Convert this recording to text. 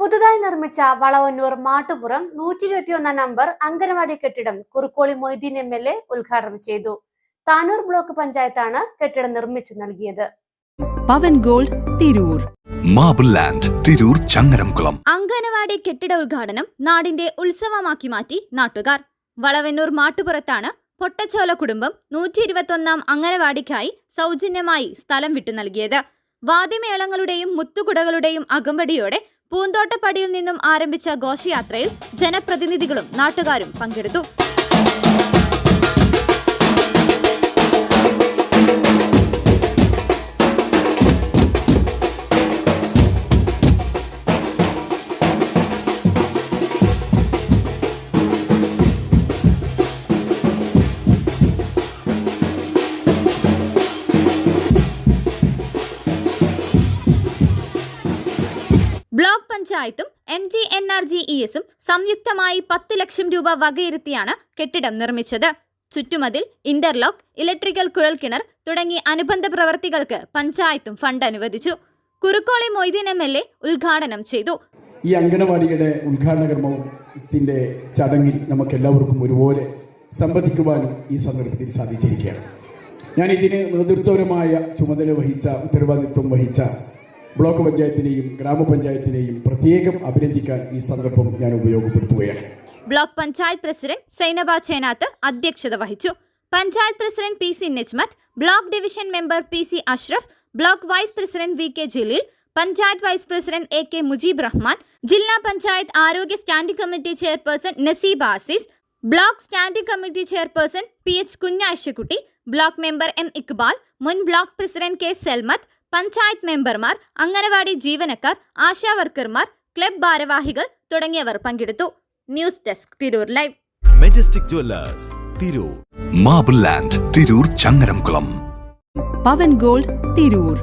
പുതുതായി നിർമ്മിച്ച വളവന്നൂർ മാട്ടുപുറം നൂറ്റി ഇരുപത്തിയൊന്നാം നമ്പർ അംഗനവാടി കെട്ടിടം Kurukkoli Moideen M L A ഉദ്ഘാടനം ചെയ്തു. താനൂർ ബ്ലോക്ക് പഞ്ചായത്താണ് കെട്ടിടം നിർമ്മിച്ചു നൽകിയത്. Pavan gold Tirur. Marble land Tirur Changaramkulam. Anganwadi കെട്ടിട ഉദ്ഘാടനം നാടിന്റെ ഉത്സവമാക്കി മാറ്റി നാട്ടുകാർ. വളവന്നൂർ മാട്ടുപുറത്താണ് പൊട്ടച്ചോല കുടുംബം നൂറ്റി ഇരുപത്തൊന്നാം അങ്കനവാടിക്കായി സൗജന്യമായി സ്ഥലം വിട്ടു നൽകിയത്. വാദ്യമേളങ്ങളുടെയും മുത്തുകുടകളുടെയും അകമ്പടിയോടെ പൂന്തോട്ടപ്പടിയിൽ നിന്നും ആരംഭിച്ച ഘോഷയാത്രയിൽ ജനപ്രതിനിധികളും നാട്ടുകാരും പങ്കെടുത്തു ബ്ലോക്ക് പഞ്ചായത്തും M G N R G E എസും സംയുക്തമായി പത്ത് ലക്ഷം രൂപ വകയിരുത്തിയാണ് കെട്ടിടം നിർമ്മിച്ചത്. ചുറ്റുമതിൽ ഇന്റർലോക്ക് ഇലക്ട്രിക്കൽ കുഴൽക്കിണർ തുടങ്ങി അനുബന്ധ പ്രവർത്തികൾക്ക് പഞ്ചായത്തും ഫണ്ട് അനുവദിച്ചു. Kurukkoli Moideen M L A ഉദ്ഘാടനം ചെയ്തു. ഈ അംഗനവാടിയുടെ ഉദ്ഘാടന കർമ്മത്തിന്റെ ചടങ്ങിൽ നമുക്ക് എല്ലാവർക്കും ഒരുപോലെ സംബന്ധിക്കുവാനും ഈ സന്ദർഭത്തിൽ സാധിച്ചിരിക്കുകയാണ്. ഞാൻ ഇതിന് നേതൃത്വപരമായ ചുമതല വഹിച്ച ഉത്തരവാദിത്വം വഹിച്ച ബ്ലോക്ക് പഞ്ചായത്തിനെയും ഗ്രാമപഞ്ചായത്തിനെയും പ്രത്യേകം അഭിനന്ദിക്കാൻ ഈ സന്ദർഭം ഞാൻ ഉപയോഗപ്പെടുത്തുകയാണ്. ബ്ലോക്ക് പഞ്ചായത്ത് പ്രസിഡന്റ് സൈനബ ചേനാത്ത് അധ്യക്ഷത വഹിച്ചു. Panchayat president P C Nijmath block division member P C Ashraf block vice president V K Jaleel panchayat vice president A K Mujeeb Rahman ജില്ലാ പഞ്ചായത്ത് ആരോഗ്യ standing committee chairperson Naseeba Aziz block standing committee chairperson P H Kunjayishakutty block member M Iqbal മുൻ block president K Selmath panchayat മെമ്പർമാർ അംഗനവാടി ജീവനക്കാർ ആശാവർക്കർമാർ club ഭാരവാഹികൾ തുടങ്ങിയവർ പങ്കെടുത്തു. News desk Tirur live. Majestic jewellers Tirur. Marble land Tirur Changaramkulam. Pavan gold Tirur.